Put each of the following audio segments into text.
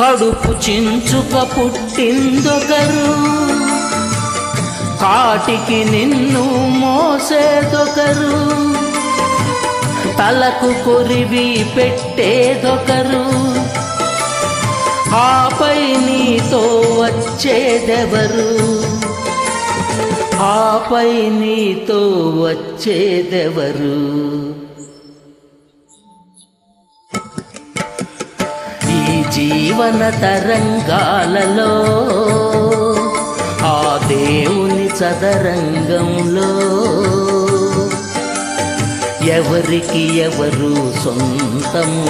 కడుపు చించుక పుట్టిందొకరు. కాటికి నిన్ను మోసేదొకరు. తలకు కొరివి పెట్టేదొకరు. ఆపై నీతో వచ్చేదెవరు? ఆపై నీతో వచ్చేదెవరు? జీవన తరంగాలలో ఆ దేవుని చదరంగంలో ఎవరికి ఎవరు సొంతము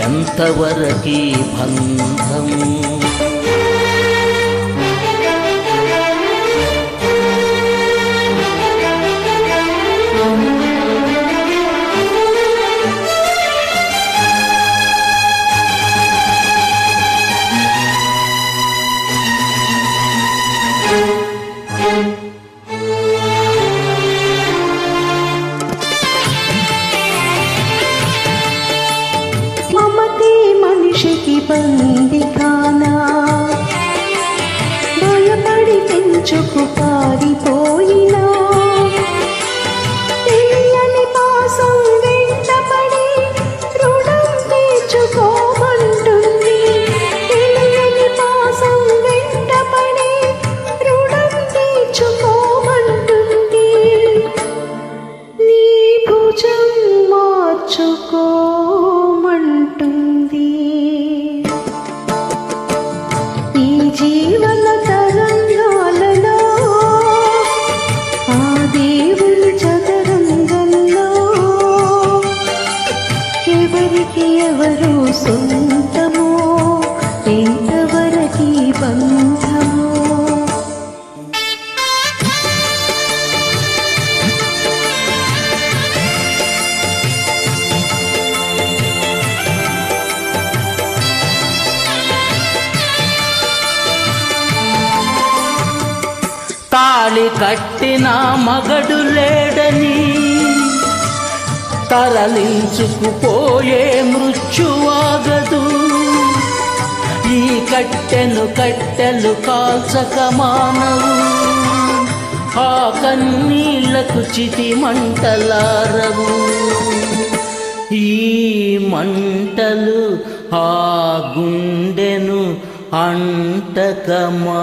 ఎంతవరకి బంధము നിന്റെ ఎవరు సొంతమో? ఎంతవరకి బంధమో? తాళి కట్టిన మగడు లేడని తరలించుకుపోయే మృత్యువాగదు. ఈ కట్టెను కట్టెలు కాల్చక మానవు. ఆ కన్నీళ్ళకు చితి మంటలారవు. ఈ మంటలు ఆ గుండెను అంటకమా